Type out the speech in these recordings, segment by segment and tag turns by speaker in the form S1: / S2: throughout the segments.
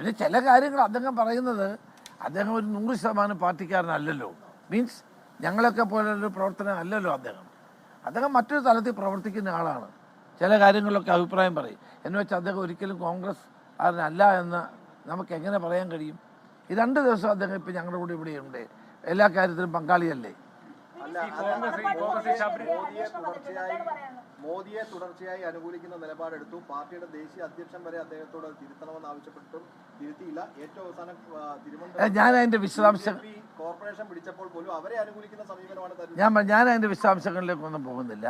S1: പിന്നെ ചില കാര്യങ്ങൾ അദ്ദേഹം പറയുന്നത് അദ്ദേഹം ഒരു നൂറ് ശതമാനം പാർട്ടിക്കാരനല്ലല്ലോ. മീൻസ് ഞങ്ങളൊക്കെ പോലൊരു പ്രവർത്തനം അല്ലല്ലോ അദ്ദേഹം. അദ്ദേഹം മറ്റൊരു തലത്തിൽ പ്രവർത്തിക്കുന്ന ആളാണ്. ചില കാര്യങ്ങളിലൊക്കെ അഭിപ്രായം പറയും. എന്ന് വെച്ചാൽ അദ്ദേഹം ഒരിക്കലും കോൺഗ്രസ് അല്ല എന്ന് നമുക്ക് എങ്ങനെ പറയാൻ കഴിയും? ഈ രണ്ട് ദിവസം അദ്ദേഹം ഇപ്പം ഞങ്ങളുടെ കൂടെ ഇവിടെയുണ്ട്. എല്ലാ കാര്യത്തിലും പങ്കാളിയല്ലേ?
S2: മോദിയെ തുടർച്ചയായി അനുകൂലിക്കുന്ന നിലപാടെടുത്തു. പാർട്ടിയുടെ ദേശീയ അധ്യക്ഷൻ വരെ അദ്ദേഹത്തോട് തിരുത്തണമെന്ന് ആവശ്യപ്പെട്ടിട്ടും തിരുത്തിയില്ല. ഏറ്റവും അവസാനം തിരുവനന്തപുരം
S1: ഞാൻ അതിന്റെ വിശദാംശം
S2: കോർപ്പറേഷൻ പിടിച്ചപ്പോൾ പോലും അവരെ അനുകൂലിക്കുന്ന സമീപനമാണ്
S1: ഞാൻ ഞാൻ അതിന്റെ വിശദാംശങ്ങളിലേക്കൊന്നും പോകുന്നില്ല.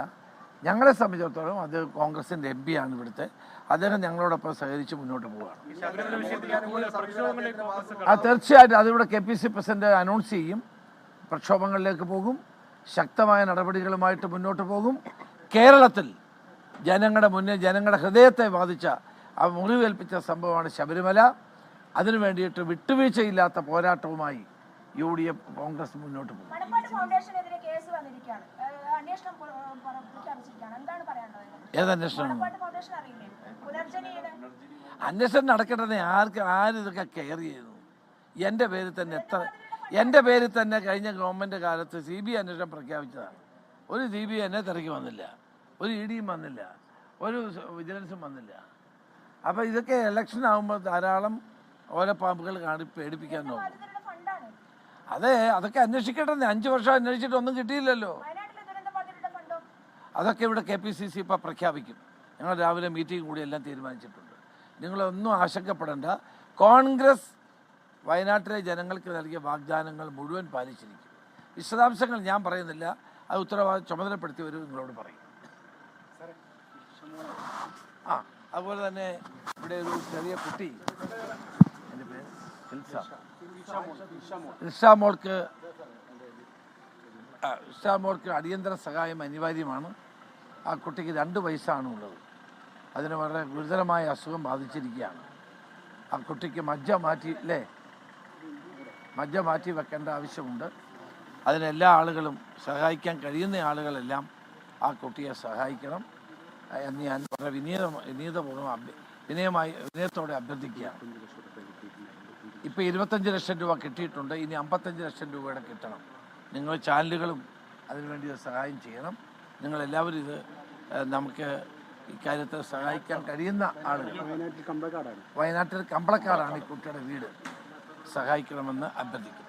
S1: ഞങ്ങളെ സംബന്ധിച്ചിടത്തോളം അത് കോൺഗ്രസിന്റെ എം പി ആണ് ഇവിടുത്തെ. അദ്ദേഹം ഞങ്ങളോടൊപ്പം സഹകരിച്ച് മുന്നോട്ട് പോവുകയാണ്. ആ തീർച്ചയായിട്ടും. അതിവിടെ K P C president announce ചെയ്യും. പ്രക്ഷോഭങ്ങളിലേക്ക് പോകും. ശക്തമായ നടപടികളുമായിട്ട് മുന്നോട്ട് പോകും. കേരളത്തിൽ ജനങ്ങളുടെ മുന്നേ ജനങ്ങളുടെ ഹൃദയത്തെ ബാധിച്ച ആ മുറിവേൽപ്പിച്ച സംഭവമാണ് ശബരിമല. അതിനു വേണ്ടിയിട്ട് വിട്ടുവീഴ്ചയില്ലാത്ത പോരാട്ടവുമായി യു ഡി എഫ് കോൺഗ്രസ് മുന്നോട്ട് പോകും.
S3: അന്വേഷണം
S1: നടക്കേണ്ടത് ആർക്ക് ആരിതൊക്കെ കെയർ ചെയ്യുന്നു? എന്റെ പേരിൽ തന്നെ എത്ര എന്റെ പേരിൽ തന്നെ കഴിഞ്ഞ ഗവൺമെന്റ് കാലത്ത് സി ബി ഐ അന്വേഷണം പ്രഖ്യാപിച്ചതാണ്. ഒരു സി ബി ഐ എന്നെ തിരക്കി വന്നില്ല. ഒരു ഇ ഡിയും വന്നില്ല. ഒരു വിജിലൻസും വന്നില്ല. അപ്പോൾ ഇതൊക്കെ ഇലക്ഷൻ ആകുമ്പോൾ ധാരാളം ഓലപ്പാമ്പുകൾ കാണി പേടിപ്പിക്കാൻ നോക്കും. അതെ അതൊക്കെ അന്വേഷിക്കട്ടെ അഞ്ച് വർഷം അന്വേഷിച്ചിട്ട് ഒന്നും കിട്ടിയില്ലല്ലോ. അതൊക്കെ ഇവിടെ കെ പി സി സി ഇപ്പം പ്രഖ്യാപിക്കും. ഞങ്ങൾ രാവിലെ മീറ്റിംഗ് കൂടി എല്ലാം തീരുമാനിച്ചിട്ടുണ്ട്. നിങ്ങളൊന്നും ആശങ്കപ്പെടേണ്ട. കോൺഗ്രസ് വയനാട്ടിലെ ജനങ്ങൾക്ക് നൽകിയ വാഗ്ദാനങ്ങൾ മുഴുവൻ പാലിച്ചിരിക്കും. വിശദാംശങ്ങൾ ഞാൻ പറയുന്നില്ല. അത് ഉത്തരവാദിത്വം ചുമതലപ്പെടുത്തിയവർ നിങ്ങളോട് പറയും. ആ അതുപോലെ തന്നെ ഇവിടെ ഒരു ചെറിയ കുട്ടി. എന്റെ പേര്? ഹിൽസ മോൾക്ക് അടിയന്തര സഹായം അനിവാര്യമാണ്. ആ കുട്ടിക്ക് രണ്ട് വയസ്സാണ് ഉള്ളത്. അതിന് വളരെ ഗുരുതരമായ അസുഖം ബാധിച്ചിരിക്കുകയാണ്. ആ കുട്ടിക്ക് മജ്ജ മാറ്റി അല്ലേ മജ്ജ മാറ്റി വെക്കേണ്ട ആവശ്യമുണ്ട്. അതിനെല്ലാ ആളുകളും സഹായിക്കാൻ കഴിയുന്ന ആളുകളെല്ലാം ആ കുട്ടിയെ സഹായിക്കണം. എന്ന് ഞാൻ വളരെ വിനീത വിനീതപൂർവം വിനയമായി വിനയത്തോടെ അഭ്യർത്ഥിക്കുകയാണ്. ഇപ്പോൾ ഇരുപത്തഞ്ച് ലക്ഷം രൂപ കിട്ടിയിട്ടുണ്ട്. ഇനി അമ്പത്തഞ്ച് ലക്ഷം രൂപയുടെ കിട്ടണം. നിങ്ങൾ ചാനലുകളും അതിനുവേണ്ടി സഹായം ചെയ്യണം. നിങ്ങളെല്ലാവരും ഇത് നമുക്ക് ഇക്കാര്യത്തിൽ സഹായിക്കാൻ കഴിയുന്ന ആളുകൾ. വയനാട്ടിൽ കമ്പളക്കാടാണ് ഈ കുട്ടിയുടെ വീട്. സഹായിക്കണമെന്ന് അഭ്യർത്ഥിക്കുന്നു.